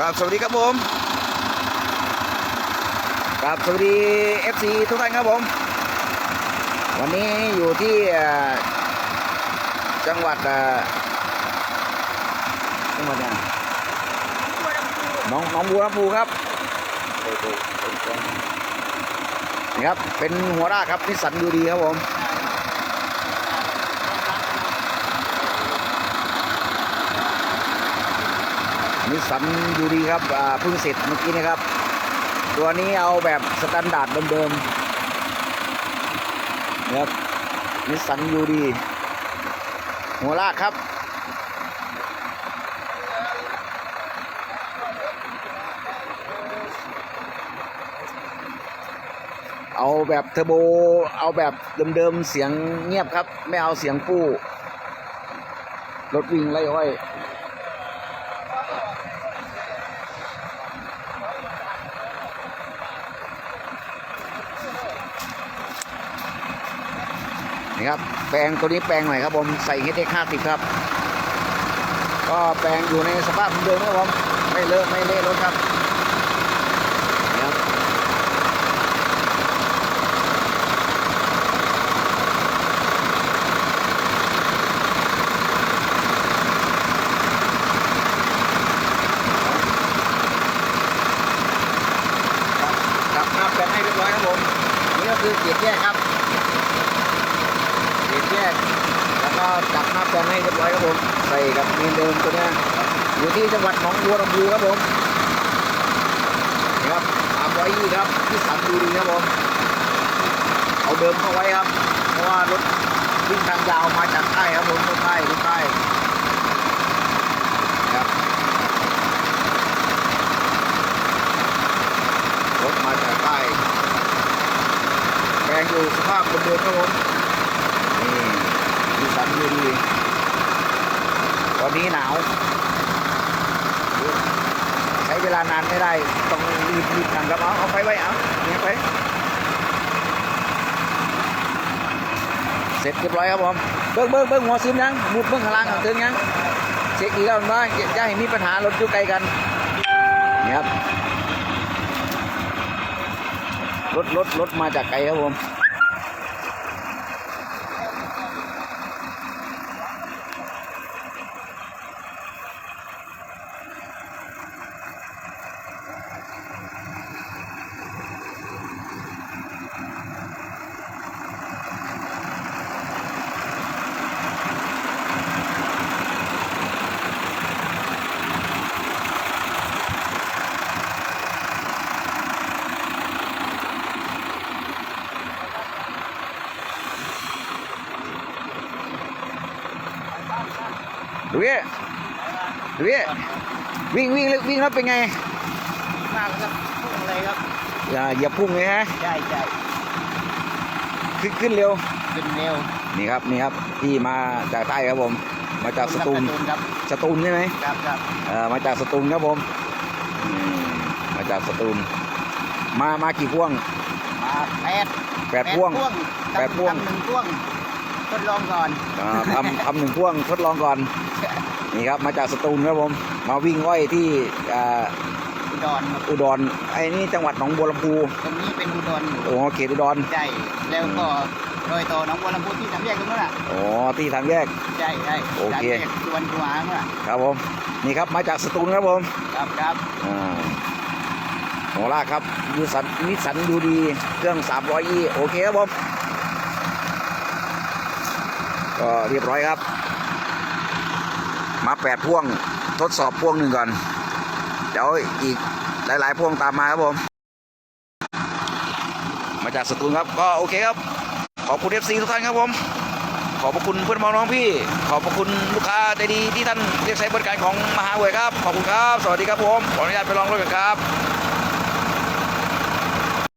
ครับสวัสดีครับผมครับสวัสดี FC ทุกท่านครับผม วันนี้อยู่ที่เอ่อจังหวัดเอ่อจังหวัดเนี่ยหน้องหน้องบัวลำพูครับนี่ครับเป็นหัวรากครับนิสสันยูดีครับผม นิสสันยูดีครับเพิ่งเสร็จเมื่อกี้นะครับ ตัวนี้เอาแบบสแตนดาร์ดเดิมๆนะครับนิสสันยูดีหัวลากครับเอาแบบเทอร์โบ เอาแบบเดิมๆ เสียงเงียบครับ ไม่เอาเสียงฟู่รถวิ่งไล่อ้อย นี่ครับแปลงตัวนี้แปลงใหม่ครับผมใส่เฮดเด็กห้าสิบครับ ก็แปลงอยู่ในสภาพเดิมครับผมไม่เลอะไม่เละรถครับครับครับครับแปลงให้เรียบร้อยครับผม นี่ก็คือเกียร์แยกครับ เทียนแยกแล้วก็จับหน้าแปลงให้เรียบร้อยครับผมใส่กับมนเดิมตัวเนี้ยอยู่ที่จังหวัดหนองบัวลำพูครับผมนี่ครับสามร้อยยี่ครับที่สันบุรีครับผมเอาเดิมเข้าไว้ครับ เพราะว่ารถวิ่งทางยาวมาจากใต้ครับผมรถใต้รถใต้ครับรถมาจากใต้แปลงอยู่สภาพเดิมครับผม นี่สันยูดีตอนนี้หนาว ใช้เวลานานไม่ได้ ต้องรีบรีบทำครับเอาเอาไปไว้เอาเนี่ยไปเสร็จเรียบร้อยครับผมเบิ้งเบิ้งเบิ้งหัวซึมยังมุดเบิ้งข้างล่างของถึงยังเช็คอีกแล้วว่าจะให้มีปัญหารถอยู่ไกลกันนี่ครับรถรถรถมาจากไกลครับผม ดูดิดูดิวิ่งวิ่งแล้ววิ่งแล้วเป็นไงมากครับพุ่งเลยครับอย่าอย่าพุ่งเลยฮะใช่ใช่ขึ้นขึ้นเร็วขึ้นเร็วนี่ครับนี่ครับที่มาจากใต้ครับผม มาจากสตูลครับสตูลใช่ไหมครับครับเออมาจากสตูลครับผมอืมมาจากสตูลมามากี่พ่วงมาแปดแปดพ่วงแปดพ่วงทำหนึ่งพ่วง ทดลองก่อนอ่าทำทำหนึ่งพ่วงทดลองก่อน นี่ครับมาจากสตูลครับผมมาวิ่งอ้อยที่อ่าอุดรครับอุดรไอ้นี่จังหวัดหนองบัวลำพูตรงนี้เป็นอุดรโอ้เขตอุดรใช่แล้วก็โดยต่อหน้องบัวลำพูที่ทำแยกตรงนู้นอะอ๋อที่ทางแยก ใช่ใช่โอเคทำแยกสวนกุหางอะครับผม นี่ครับมาจากสตูลครับผมครับครับอ่าโหลากครับยูสันนิสสันดูดีเครื่องสามร้อยยี่โอเคครับผม ก็เรียบร้อยครับ มาแปดพ่วงทดสอบพ่วงหนึ่งก่อน เดี๋ยวอีกหลาย ๆ พ่วงตามมาครับผม มาจากสตูลครับก็โอเคครับ ขอบคุณเอฟซีทุกท่านครับผม ขอบพระคุณเพื่อนพ้อน้องพี่ ขอบพระคุณลูกค้าใจดีที่ท่านเรียกใช้บริการของมหาเวยครับ ขอบคุณครับ สวัสดีครับผม ขออนุญาตไปลองรถกันครับ